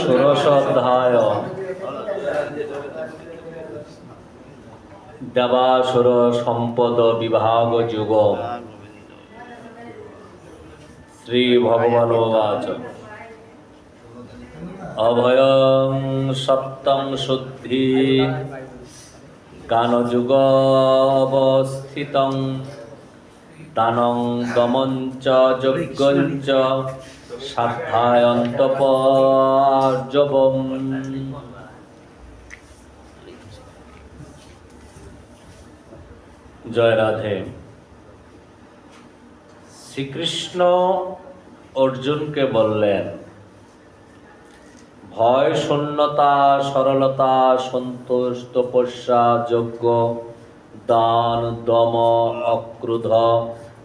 ষোড়শ অধ্যায় দেবাসুর সম্পদ বিভাগ যুগ শ্রী ভগবান অভয়ং সপ্তম শুদ্ধি গানযুগ অবস্থিতং দানং দমঞ্চ যজ্ঞঞ্চ সাধ্যায়ন্তপর্যবম। জয় রাধে। শ্রীকৃষ্ণ অর্জুনকে বললেন, ভয়, শূন্যতা, সরলতা, সন্তোষ, তপস্যা, যজ্ঞ, দান, দম, অক্রুধ,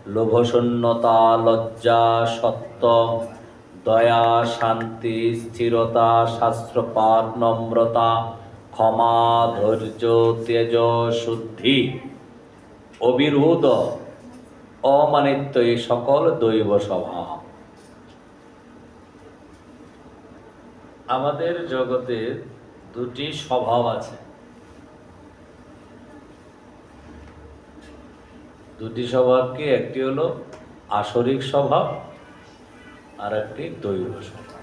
লোভশূন্যতা, লজ্জা, সত্য দয়া, শান্তি, স্থিরতা শাস্ত্রপাঠ নম্রতা, ক্ষমা, ধৈর্য, তেজ, শুদ্ধি অবিরোধ অমানিত্য এই সকল দৈব স্বভাব। আমাদের জগতে দুটি স্বভাব আছে। দুটি স্বভাব কি একটি হলো আসরিক স্বভাব আর একটি স্বভাব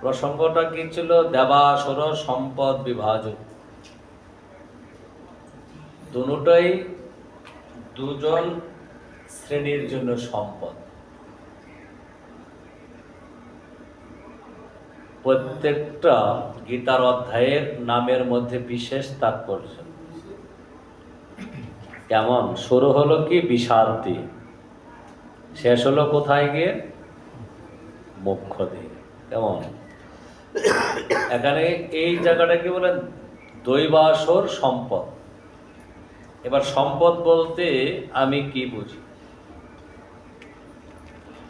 প্রসঙ্গটা কি ছিল? দেবাসুর সম্পদ বিভাজন। দুটাই দুজন শ্রেণির জন্য সম্পদ। প্রত্যেকটা গীতার অধ্যায়ের নামের মধ্যে বিশেষ তাৎপর্য। কেমন? শুরু হলো কি? বিষান্তি শেষ হলো কোথায় গিয়ে? মুখ্য দিয়ে কেমন? এখানে এই জায়গাটা কি বলেন দৈবাসর সম্পদ। এবার সম্পদ বলতে আমি কি বুঝি?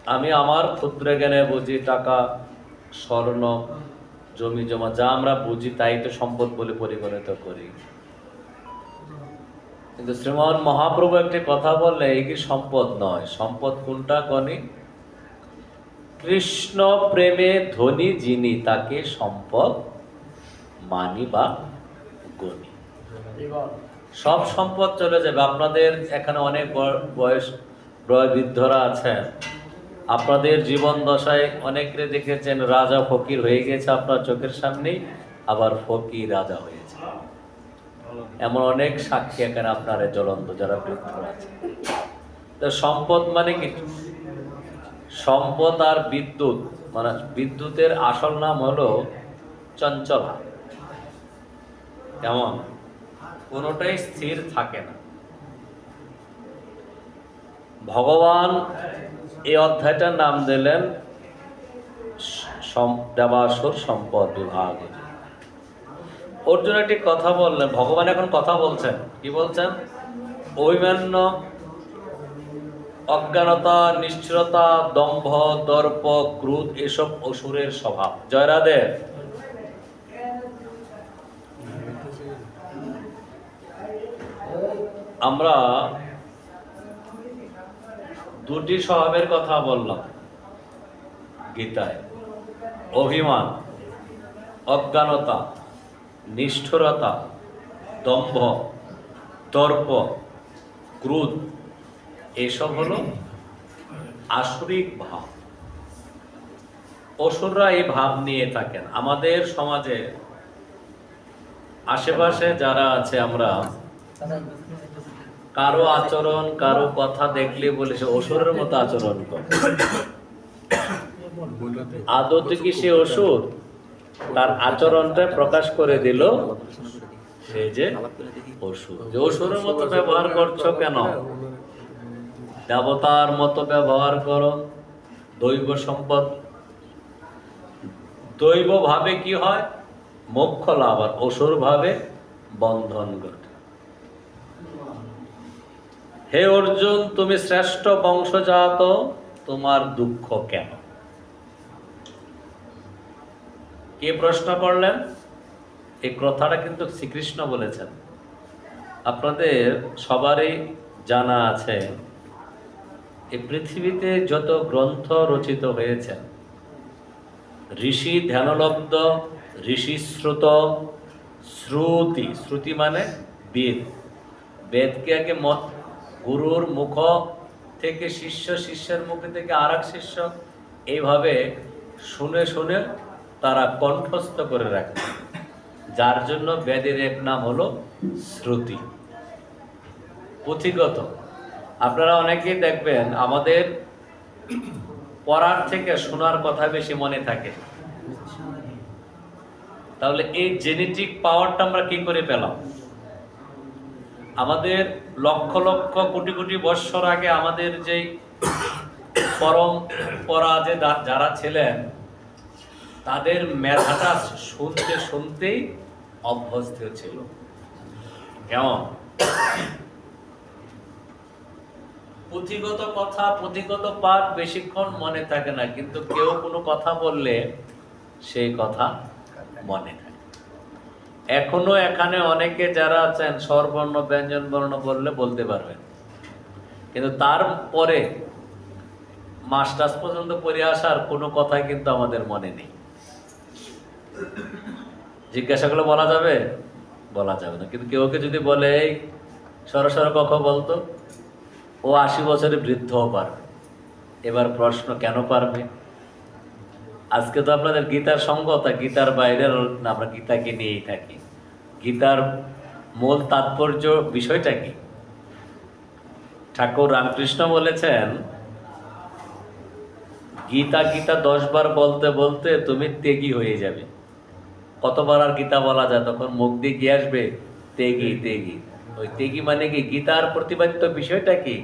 আমি আমার ক্ষুদ্র জ্ঞানে বুঝি, টাকা, স্বর্ণ জমি জমা যা আমরা বুঝি, তাই তো সম্পদ বলে পরিগণিত করি। কিন্তু শ্রীমান মহাপ্রভু একটি কথা বললে, এই কি সম্পদ নয়? সম্পদ কোনটা, কনি? কৃষ্ণ প্রেমে ধনী যিনি, তাকে সম্পদ মানি বা গণি। সব সম্পদ চলে যাবে। আপনাদের এখানে অনেক বয়- বয়স বৃদ্ধরা আছেন। আপনাদের জীবন দশায় অনেকে দেখেছেন, রাজা ফকির হয়ে গেছে আপনার চোখের সামনেই, আবার ফকির রাজা হয়েছে। এমন অনেক সাক্ষী এখানে আপনার জ্বলন্ত যারা বৃদ্ধ আছে। তো সম্পদ মানে কি? সম্পদ আর বিদ্যুৎ মানে বিদ্যুতের আসল নাম হলো চঞ্চলা কেমন? কোনোটাই স্থির থাকে না। ভগবান এই অধ্যায়টার নাম দিলেন দেবাসুর সম্পদ বিভাগ। অর্জুন একটি কথা বললেন, ভগবান এখন কথা বলছেন। কি বলছেন? অভিমান্য, অজ্ঞানতা নিশ্চয়তা দম্ভ, দর্প, ক্রোধ, এসব অসুরের স্বভাব। জয়রাধে। আমরা দুটি স্বভাবের কথা বললাম। গীতায়। অভিমান, অজ্ঞানতা নিষ্ঠুরতা, দম্ভ, দর্প, ক্রোধ, এসব হলো আসরিক ভাব। অসুররা এই ভাব নিয়ে থাকেন। আমাদের সমাজে আশেপাশে যারা আছে আমরা, কারও আচরণ, কারও কথা দেখলে বলে সে অসুরের মতো আচরণ করে। আদতে কি সে অসুর? তার আচরণটা প্রকাশ করে দিল সে যে অসুর। যে মতো ব্যবহার করছ কেন? দেবতার মতো ব্যবহার করো। দৈব সম্পদ। দৈব ভাবে কি হয়? মোক্ষ লাভ আর অসুর ভাবে বন্ধন ঘটে। হে অর্জুন, তুমি শ্রেষ্ঠ বংশজাত, তোমার দুঃখ কেন? কে প্রশ্ন করলেন? এই কথাটা কিন্তু শ্রীকৃষ্ণ বলেছেন। আপনাদের সবারই জানা আছে এই পৃথিবীতে যত গ্রন্থ রচিত হয়েছে, ঋষি ধ্যানলব্ধ, ঋষি শ্রুত, শ্রুতি শ্রুতি মানে বেদ। বেদকে আগে মত, গুরুর মুখ থেকে শিষ্য, শিষ্যের মুখ থেকে আর শিষ্য, এইভাবে শুনে শুনে তারা কণ্ঠস্থ করে রাখে। যার জন্য বেদের এক নাম হলো শ্রুতি। পুঁথিগত। আপনারা অনেকেই দেখবেন, আমাদের পড়ার থেকে শোনার কথা বেশি মনে থাকে। তাহলে এই জেনেটিক পাওয়ারটা আমরা কি করে পেলাম? আমাদের লক্ষ লক্ষ কোটি কোটি বৎসর আগে আমাদের যেই পরম পরা যে যারা ছিলেন তাদের মেধাটা শুনতে শুনতেই অভ্যস্ত ছিল। কেমন? পুঁথিগত কথা, পুঁথিগত পাঠ বেশিক্ষণ মনে থাকে না, কিন্তু কেউ কোনো কথা বললে সেই কথা মনে থাকে। এখনও এখানে অনেকে যারা আছেন, স্বরবর্ণ ব্যঞ্জন বর্ণ বললে বলতে পারবেন। কিন্তু তারপরে মাস্টার্স পর্যন্ত পড়ে আসার কোনো কথাই কিন্তু আমাদের মনে নেই। জিজ্ঞাসা করলে বলা যাবে? বলা যাবে না। কিন্তু কেউ কে যদি বলে, এই সরাসরি কখ বলতো, ও আশি বছরে বৃদ্ধও পারবে। এবার প্রশ্ন, কেন পারবে? আজকে তো আপনাদের গীতার সঙ্গতা গীতার বাইরের আমরা গীতাকে নিয়েই থাকি। গীতার মূল তাৎপর্য বিষয়টা কি? ঠাকুর রামকৃষ্ণ বলেছেন, গীতা গীতা দশ বার বলতে বলতে তুমি তেগি হয়ে যাবে। কতবার আর গীতা বলা যায়? তখন মুখ দিয়ে কি আসবে? তেগি তেগি। ওই তেগি মানে কি? গীতার প্রতিপাদিত বিষয়টা কি?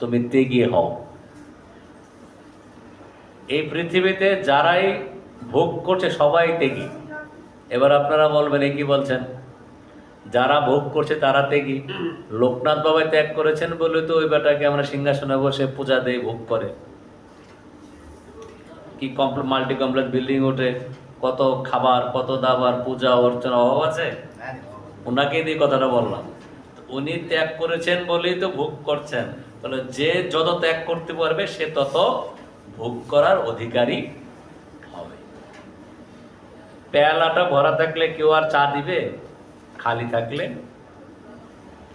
তুমি তেগি হও। এই পৃথিবীতে যারাই ভোগ করছে সবাই তেগি। এবার আপনারা বলবেন এ কি বলছেন? যারা ভোগ করছে তারা তেগি। লোকনাথ বাবা ত্যাগ করেছেন বলে তো ওই বেটাকে আমরা সিংহাসনে বসে পূজা দেই ভোগ করে। কি কমপ্লিট মাল্টি কমপ্লেক্স বিল্ডিং ওঠে। কত খাবার, কত দাবার, পূজা, অর্চনা অভাব আছে? ওনাকে দিয়ে কথাটা বললাম। উনি ত্যাগ করেছেন বলেই তো ভোগ করছেন। তাহলে যে যত ত্যাগ করতে পারবে, সে তত ভোগ করার অধিকারী হবে। পেয়ালাটা ভরা থাকলে কেউ আর চা দিবে? খালি থাকলে?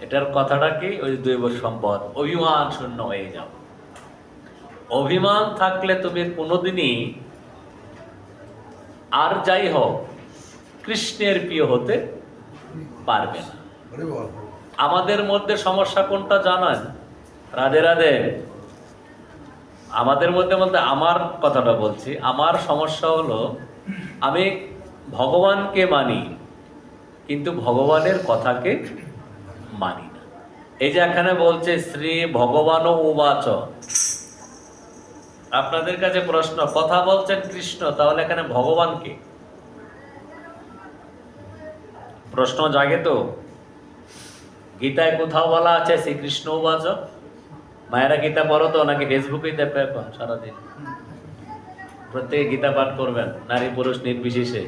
এটার কথাটা কি? ওই দৈব সম্পদ। অভিমান শূন্য হয়ে যাও অভিমান থাকলে তুমি কোনোদিনই আর যাই হোক, কৃষ্ণের প্রিয় হতে পারবে না। আমাদের মধ্যে সমস্যা কোনটা জানান? রাধে রাধে। আমাদের মধ্যে বলতে আমার কথাটা বলছি, আমার সমস্যা হলো আমি ভগবানকে মানি, কিন্তু ভগবানের কথাকে মানি না। এই যে এখানে বলছে শ্রী ভগবান উবাচ। আপনাদের কাছে প্রশ্ন, কথা বলছেন কৃষ্ণ, তাহলে এখানে ভগবান ভগবানকে প্রশ্ন জাগে তো। গীতায় কোথাও বলা আছে শ্রীকৃষ্ণ উবাচ মায়েরা গীতা পড়ো তো, নাকি ফেসবুকেই দেখবে এখন সারাদিন? প্রত্যেকে গীতা পাঠ করবেন, নারী পুরুষ নির্বিশেষে।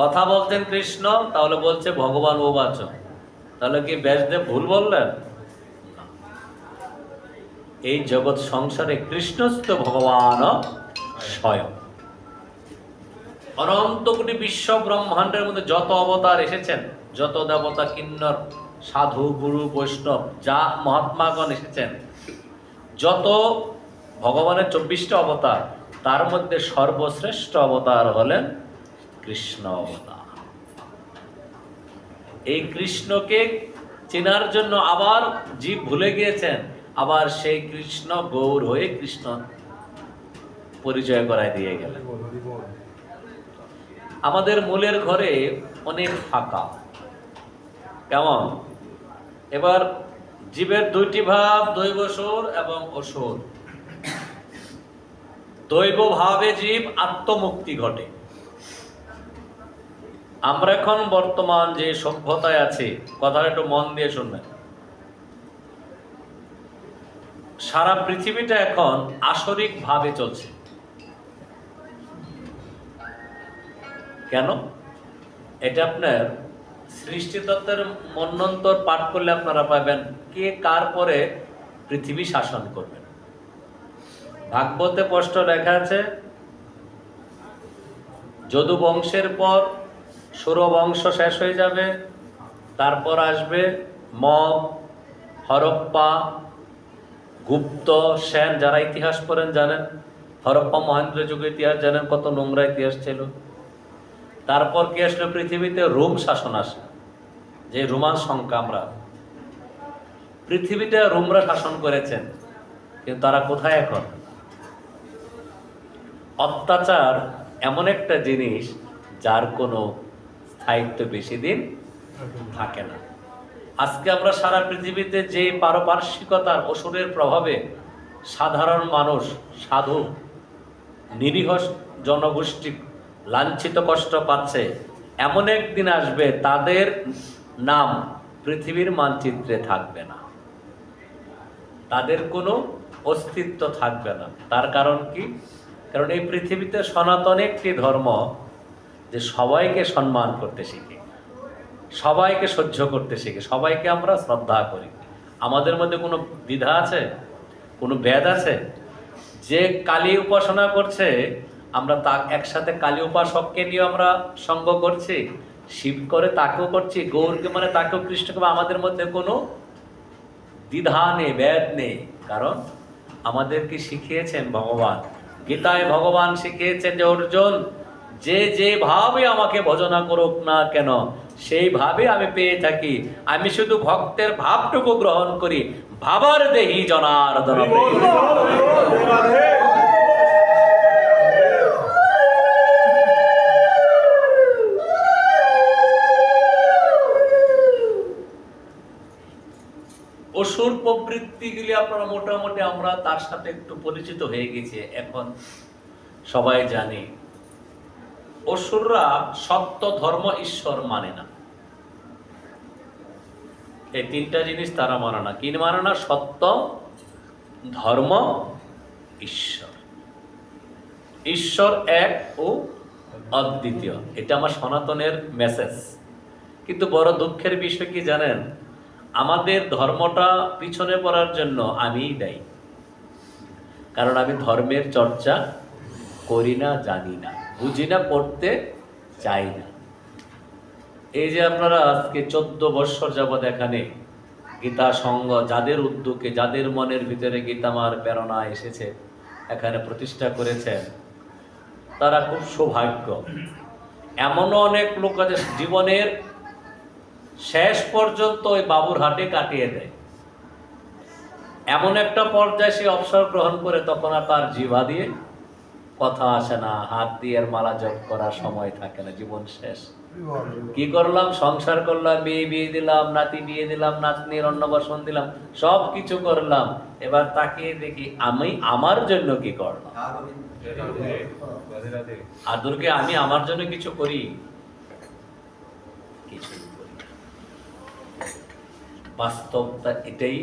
কথা বলতেন কৃষ্ণ, তাহলে বলছে ভগবান উবাচ তাহলে কি ব্যাসদেব ভুল বললেন। এই জগৎ সংসারে কৃষ্ণস্থ ভগবান স্বয়ং। অনন্ত কোটি বিশ্ব ব্রহ্মাণ্ডের মধ্যে যত অবতার এসেছেন, যত দেবতা, কিন্নর, সাধু, গুরু, বৈষ্ণব, যা মহাত্মাগণ এসেছেন, যত ভগবানের চব্বিশটা অবতার, তার মধ্যে সর্বশ্রেষ্ঠ অবতার হলেন কৃষ্ণ অবতার। এই কৃষ্ণকে চেনার জন্য আবার জীব ভুলে গিয়েছেন আবার সেই কৃষ্ণ গৌর হয়ে কৃষ্ণ পরিচয় করায় দিয়ে গেলেন। আমাদের মূলের ঘরে অনেক ফাঁকা। কেমন? এবার জীবের দুইটি ভাব, দৈব সুর এবং অসুর। দৈব ভাবে জীব আত্মমুক্তি ঘটে। আমরা এখন বর্তমান যে সভ্যতায় আছি, কথাটা একটু মন দিয়ে শুনবেন। সারা পৃথিবীটা এখন আসরিক ভাবে চলছে। কেন? এটা আপনার সৃষ্টিতত্ত্বের মন্বন্তর পাঠ করলে আপনারা পাবেন কে কার পরে পৃথিবী শাসন করবেন ভাগবতে স্পষ্ট লেখা আছে, যদু বংশের পর সুর বংশ শেষ হয়ে যাবে, তারপর আসবে মগ হরপ্পা গুপ্ত সেন যারা ইতিহাস পড়েন জানেন, হরপ্পা মহেন্দ্র যুগের ইতিহাস জানেন, কত নোংরা ইতিহাস ছিল। তারপর কি আসলো পৃথিবীতে? রোম শাসন আসে, যে রোমান সংখ্যা আমরা পৃথিবীতে রোমরা শাসন করেছেন, কিন্তু তারা কোথায় এখন? অত্যাচার এমন একটা জিনিস যার কোনো স্থায়িত্ব বেশি দিন থাকে না। আজকে আমরা সারা পৃথিবীতে যে পারপার্শ্বিকতার ওষুধের প্রভাবে সাধারণ মানুষ, সাধু, নিরীহ জনগোষ্ঠী লাঞ্ছিত কষ্ট পাচ্ছে, এমন একদিন আসবে তাদের নাম পৃথিবীর মানচিত্রে থাকবে না। তাদের কোনো অস্তিত্ব থাকবে না। তার কারণ কি? কারণ এই পৃথিবীতে সনাতন একটি ধর্ম যে সবাইকে সম্মান করতে শিখে। সবাইকে সহ্য করতে শিখে, সবাইকে আমরা শ্রদ্ধা করি। আমাদের মধ্যে কোনো দ্বিধা আছে? কোনো ভেদ আছে? যে কালী উপাসনা করছে, আমরা তা একসাথে কালী উপাসককে নিয়ে আমরা সঙ্গ করছি, শিব করে তাকেও করছি গৌরকে মানে তাকেও কৃষ্ণকে আমাদের মধ্যে কোনো দ্বিধা নেই, ভেদ নেই। কারণ আমাদেরকে শিখিয়েছেন ভগবান? গীতায় ভগবান শিখিয়েছেন যে, অর্জুন, যে যেভাবে আমাকে ভজনা করুক না কেন সেইভাবে আমি পেয়ে থাকি। আমি শুধু ভক্তের ভাবটুকু গ্রহণ করি। ভাবার দেহি জনার্দন অসুর প্রবৃত্তিগুলি আপনারা মোটামুটি আমরা তার সাথে একটু পরিচিত হয়ে গেছি। এখন সবাই জানি। অসুররা সত্য ধর্ম ঈশ্বর মানে না। এই তিনটা জিনিস তারা মানে না। কি মানে না সত্য ধর্ম, ঈশ্বর। ঈশ্বর এক ও অদ্বিতীয়। এটা আমার সনাতনের মেসেজ কিন্তু বড় দুঃখের বিষয় কি জানেন? আমাদের ধর্মটা পিছনে পড়ার জন্য আমিই দায়ী। কারণ আমি ধর্মের চর্চা করি না, জানি না। বুঝি না, পড়তে চাই না। এই যে আপনারা আজকে চোদ্দ বৎসর যাবৎ এখানে গীতা সঙ্গ, যাদের উদ্যোগে, যাদের মনের ভিতরে গীতামার প্রেরণা এসেছে, এখানে প্রতিষ্ঠা করেছেন, তারা খুব সৌভাগ্য। এমনও অনেক লোক আছে, জীবনের শেষ পর্যন্ত ওই বাবুর হাটে কাটিয়ে দেয়। এমন একটা পর্যায়ে সে অবসর গ্রহণ করে, তখন আর তার জিভা দিয়ে কথা আসে না, হাত দিয়ে মালা জপ করার সময় থাকে না, জীবন শেষ। কি করলাম? সংসার করলাম, বিয়ে বিয়ে দিলাম, নাতি বিয়ে দিলাম, নাতনির অন্নবাসন দিলাম, সব কিছু করলাম। এবার তাকিয়ে দেখি আমি আমার জন্য কি করলাম? রাধে আমি আমার জন্য কিছু করি? কিছু করি বাস্তবতা এটাই।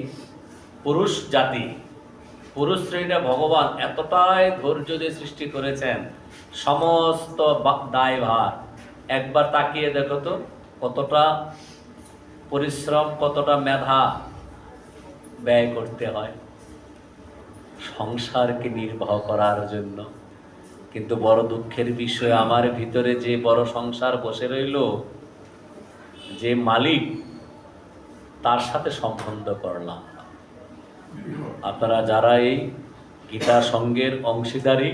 পুরুষ জাতি, পুরুষ শ্রেণীটা ভগবান এতটাই ধৈর্য দিয়ে সৃষ্টি করেছেন, সমস্ত দায়ভার। একবার তাকিয়ে দেখো তো, কতটা পরিশ্রম, কতটা মেধা ব্যয় করতে হয়। সংসারকে নির্বাহ করার জন্য। কিন্তু বড় দুঃখের বিষয়, আমার ভিতরে যে বড় সংসার বসে রইল, যে মালিক, তার সাথে সম্বন্ধ করলাম আপনারা যারা এই গীতা সঙ্গের অংশীদারি,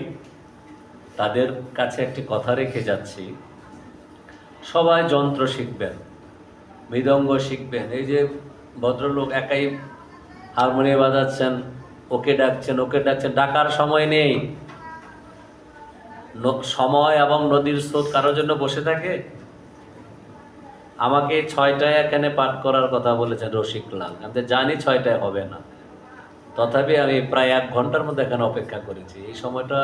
তাদের কাছে একটি কথা রেখে যাচ্ছি। সবাই যন্ত্র শিখবেন, মৃদঙ্গ শিখবেন। এই যে ভদ্রলোক একাই হারমোনিয়াম বাজাচ্ছেন, ওকে ডাকছেন ওকে ডাকছেন, ডাকার সময় নেই। সময় এবং নদীর স্রোত কারোর জন্য বসে থাকে? আমাকে ছয়টায় এখানে পাঠ করার কথা বলেছেন রসিকলাল আমি জানি ছয়টায় হবে না। তথাপি আমি প্রায় এক ঘণ্টার মধ্যে এখানে অপেক্ষা করেছি। এই সময়টা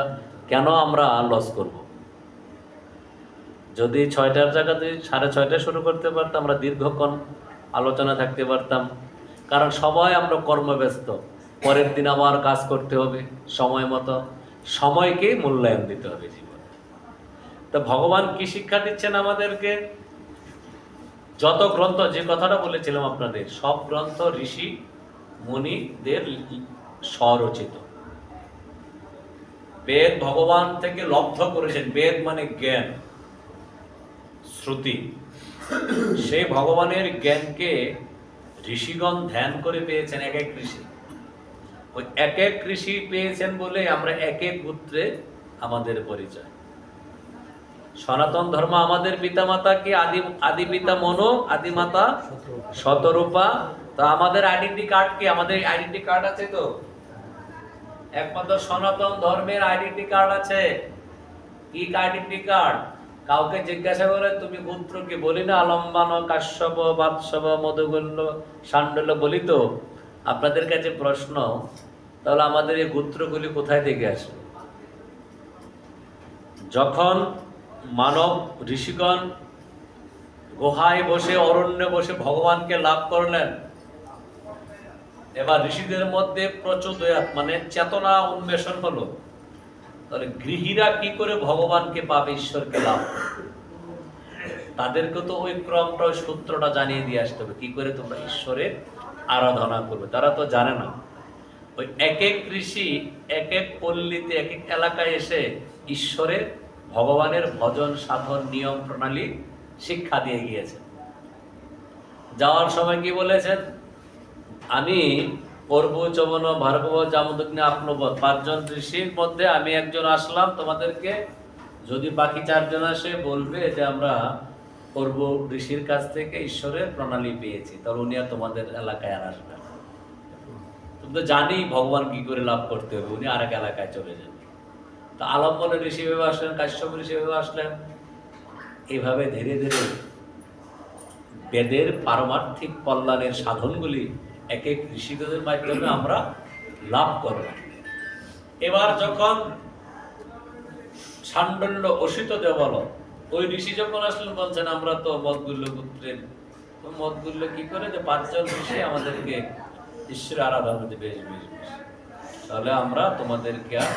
কেন আমরা লস করব? যদি ছয়টার জায়গাতে সাড়ে ছয়টায় শুরু করতে পারতাম, আমরা দীর্ঘক্ষণ আলোচনা থাকতে পারতাম। কারণ সবাই আমরা কর্মব্যস্ত। পরের দিন আবার কাজ করতে হবে, সময় মতো। সময়কে মূল্যায়ন দিতে হবে জীবনে। তো ভগবান কি শিক্ষা দিচ্ছেন আমাদেরকে? যত গ্রন্থ, যে কথাটা বলেছিলাম আপনাদের, সব গ্রন্থ ঋষি, মুনিদের স্বরচিত। বেদ ভগবান থেকে লব্ধ করেছেন। বেদ মানে জ্ঞান। শ্রুতি। সেই ভগবানের জ্ঞানকে ঋষিগণ ধ্যান করে পেয়েছেন, এক এক ঋষি। ওই এক এক ঋষি পেয়েছেন বলে আমরা এক এক গোত্রে আমাদের পরিচয়। সনাতন ধর্ম আমাদের পিতামাতা কি আদি আদি পিতা মনো, আদি মাতা? শতরূপা। তো আমাদের আইডেন্টি কার্ড কি? আমাদের আইডেন্টি কার্ড আছে তো? একমাত্র সনাতন ধর্মের আইডেন্টি কার্ড আছে। কি আইডেন্টি কার্ড কাউকে জিজ্ঞাসা করে, তুমি গোত্র কি বলি না আলম্বান কাশ্যপ বাৎসব মধুগল্য সান্ডল্য বলি তো? আপনাদের কাছে প্রশ্ন, তাহলে আমাদের এই গোত্রগুলি কোথায় থেকে আসে? যখন মানব ঋষিগণ গুহায় বসে, অরণ্যে বসে ভগবানকে লাভ করলেন, এবার ঋষিদের মধ্যে প্রচোদয়াত মানে চেতনা উন্মেষণ হলো। তাহলে গৃহীরা কি করে ভগবানকে পাবে, ঈশ্বরকে লাভ? তাদেরকে তো ওই ক্রমটা ওই সূত্রটা জানিয়ে দিয়ে আসতে হবে। কি করে তোমরা ঈশ্বরের আরাধনা করবে? তারা তো জানে না। ওই এক এক ঋষি, এক এক পল্লীতে, এক এক এলাকায় এসে ঈশ্বরের, ভগবানের ভজন, সাধন, নিয়ম, প্রণালী, শিক্ষা দিয়ে গিয়েছেন। যাওয়ার সময় কি বলেছেন? আমি পর্ব চবন ভার্গব, জামদগ্নি আপনব পাঁচজন ঋষির মধ্যে আমি একজন আসলাম তোমাদেরকে। যদি বাকি চারজন আসে, বলবে যে আমরা পর্ব ঋষির কাছ থেকে ঈশ্বরের প্রণালী পেয়েছি। তাহলে উনি আর তোমাদের এলাকায় আর আসবে। তুমি তো জানি ভগবান কি করে লাভ করতে হবে, উনি আরেক এলাকায় চলে যান। তা আলম্বনে ঋষি ভেবে আসলেন, কাশ্যপ ঋষি ভেবে আসলেন। এইভাবে ধীরে ধীরে বেদের পারমার্থিক কল্যাণের সাধনগুলি এক এক ঋষিদের মাধ্যমে আমরা লাভ করলাম এবার যখন সান্ডল্য অসিত দেবল ওই ঋষি যখন আসলেন, বলছেন, আমরা তো মদগুল্য পুত্রের মদগুল্য কি করে যে পাঁচজন ঋষি আমাদেরকে ঈশ্বর আরাধনা দিবে বেশ বেশ বেশ। তাহলে আমরা তোমাদেরকে আর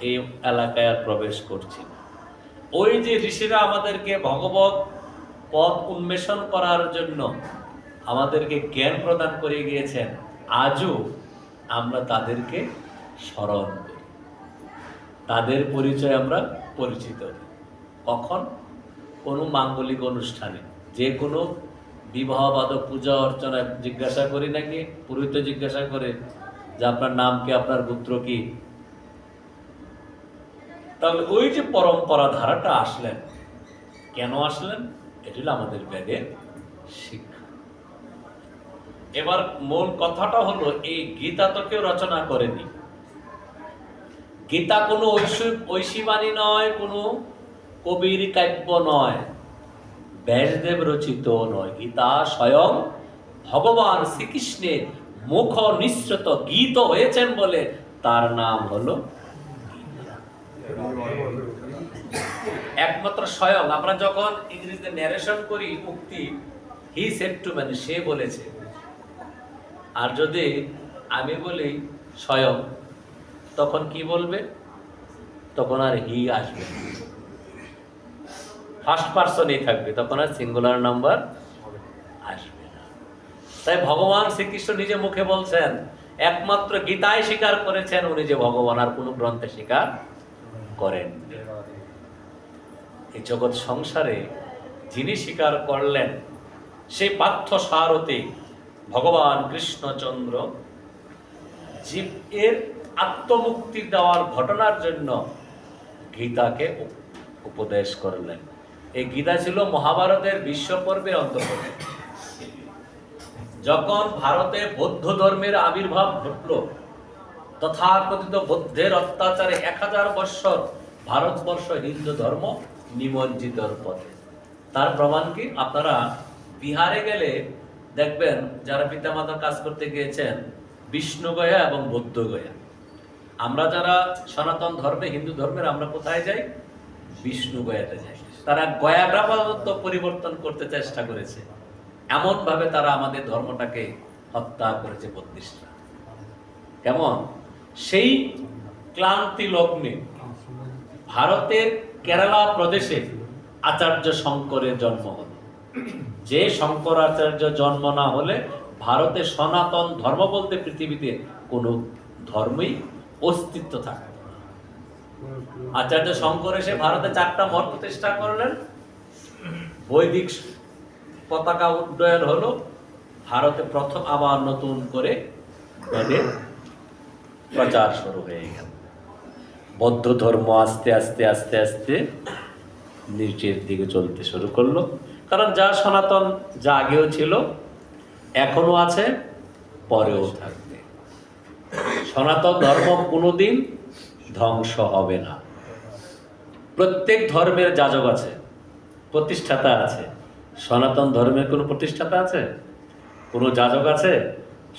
এই এলাকায় আর প্রবেশ করছি ওই যে ঋষিরা আমাদেরকে ভগবত পথ উন্মেষণ করার জন্য আমাদেরকে জ্ঞান প্রদান করে গিয়েছেন, আজও আমরা তাদেরকে স্মরণ করি। তাদের পরিচয় আমরা পরিচিত কখন? কোনো মাঙ্গলিক অনুষ্ঠানে। যে কোনো বিবাহ বাদক পূজা অর্চনা জিজ্ঞাসা করি নাকি? পুরোহিত জিজ্ঞাসা করে যে আপনার নাম কি, আপনার পুত্র কি? তাহলে ওই যে পরম্পরা ধারাটা আসলেন। কেন আসলেন? এটি হলো আমাদের বেদের শিক্ষা। এবার মূল কথাটা হলো, এই গীতা তো কেউ রচনা করেনি। গীতা কোনো ঐশী, ঐশীবাণী নয়, কোনো কবির কাব্য নয়। ব্যাসদেব রচিত নয়। গীতা স্বয়ং ভগবান শ্রীকৃষ্ণের মুখ নিঃসৃত গীত হয়েছেন বলে তার নাম হলো একমাত্র স্বয়ং। আমরা যখন ইংরেজিতে ন্যারেশন করি মুক্তি হি সেট টু মানে সে বলেছে। আর যদি আমি বলি স্বয়ং, তখন কি বলবে? তখন আর হি আসবে ফার্স্ট পার্সনই থাকবে, তখন আর সিঙ্গুলার নাম্বার আসবে না। তাই ভগবান শ্রীকৃষ্ণ নিজে মুখে বলছেন, একমাত্র গীতায় স্বীকার করেছেন, উনি যে ভগবান, আর কোনো গ্রন্থে স্বীকার করেন এই জগৎ সংসারে যিনি স্বীকার করলেন, সেই পার্থ সারথী ভগবান কৃষ্ণচন্দ্র জীব এর আত্মমুক্তি দেওয়ার ঘটনার জন্য গীতাকে উপদেশ করলেন। এই গীতা ছিল মহাভারতের বিশ্ব পর্বের অন্তর্গত। যখন ভারতে বৌদ্ধ ধর্মের আবির্ভাব ঘটল, তথাকথিত বৌদ্ধের অত্যাচারে এক হাজার বৎসর ভারতবর্ষ হিন্দু ধর্ম নিমজ্জিতর পথে। তার প্রমাণ কি? আপনারা বিহারে গেলে দেখবেন যারা পিতামাতার কাজ করতে গিয়েছেন বিষ্ণুগয়া এবং বৌদ্ধগয়া আমরা যারা সনাতন ধর্মে, হিন্দু ধর্মের, আমরা কোথায় যাই? বিষ্ণু গয়াতে যাই। তারা গয়াটা পর্যন্ত পরিবর্তন করতে চেষ্টা করেছে। এমন ভাবে তারা আমাদের ধর্মটাকে হত্যা করেছে বত্রিশটা কেমন? সেই ক্লান্তি লগ্নে ভারতের কেরালা প্রদেশে আচার্য শঙ্করের জন্ম হলো যে শঙ্করাচার্য জন্ম না হলে ভারতে সনাতন ধর্ম বলতে পৃথিবীতে কোনো ধর্মই অস্তিত্ব থাকে আচার্য শঙ্কর এসে ভারতে চারটা মঠ প্রতিষ্ঠা করলেন। বৈদিক পতাকা উড্ডয়ন হলো। ভারতে প্রথম আবার নতুন করে বেদের প্রচার শুরু হয়ে গেল। বৌদ্ধ ধর্ম আস্তে আস্তে আস্তে আস্তে নিচের দিকে চলতে শুরু করল। কারণ যা সনাতন যা আগেও ছিল এখনও আছে, পরেও থাকবে। সনাতন ধর্ম কোনোদিন ধ্বংস হবে না। প্রত্যেক ধর্মের যাজক আছে, প্রতিষ্ঠাতা আছে। সনাতন ধর্মের কোনো প্রতিষ্ঠাতা আছে? কোনো যাজক আছে?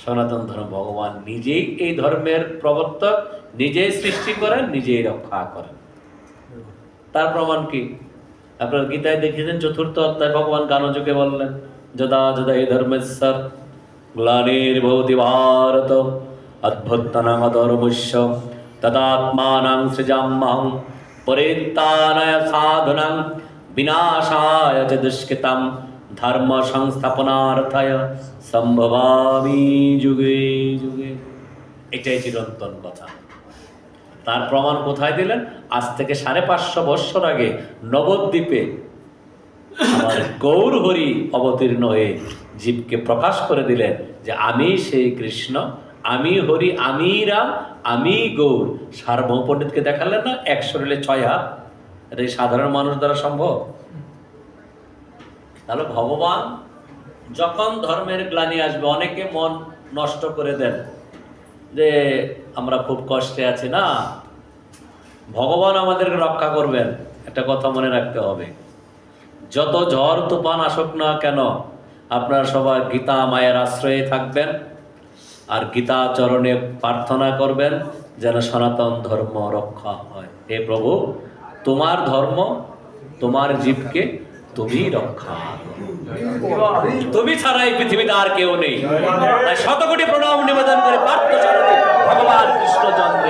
সনাতন ধর্ম ভগবান নিজেই এই ধর্মের প্রবর্তক, নিজেই সৃষ্টি করেন, নিজেই রক্ষা করেন। তার প্রমাণ কি? আপনার গীতায় দেখেছেন চতুর্থ অধ্যায় ভগবান গানযোগে বললেন, যদা যদা এই ধর্মেশ্বর গ্লানির ভবতি ভারত অদ্ভুতনাং অধর্মস্য তদাত্মানাং সৃজাম্যহং, পরিত্রাণায় সাধনাং বিনাশায় চ দুষ্কৃতম ধর্ম সংস্থাপনার্থায় সম্ভবামি যুগে যুগে। এটাই চিরন্তন কথা। তার প্রমাণ কোথায় দিলেন? আজ থেকে সাড়ে পাঁচশো বৎসর আগে নবদ্বীপে। গৌর হরি অবতীর্ণ হয়ে জীবকে প্রকাশ করে দিলেন যে আমি সেই কৃষ্ণ, আমি হরি, আমি রাম, আমি গৌর। সার্বভৌম পণ্ডিতকে দেখালেন না? এক শরীরে ছয় হাত। এটা সাধারণ মানুষ দ্বারা সম্ভব? তাহলে ভগবান যখন ধর্মের গ্লানি আসবে, অনেকে মন নষ্ট করে দেন। যে আমরা খুব কষ্টে আছি, না। ভগবান আমাদেরকে রক্ষা করবেন, একটা কথা মনে রাখতে হবে। যত ঝড়, তুফান আসুক না কেন, আপনারা সবাই গীতা মায়ের আশ্রয়ে থাকবেন আর গীতা চরণে প্রার্থনা করবেন যেন সনাতন ধর্ম রক্ষা হয়। হে প্রভু, তোমার ধর্ম, তোমার জীবকে তুমি রক্ষা। তুমি ছাড়া এই পৃথিবীতে আর কেউ নেই। শতকোটি প্রণাম নিবেদন করে পার্থ ভগবান কৃষ্ণ জন্ম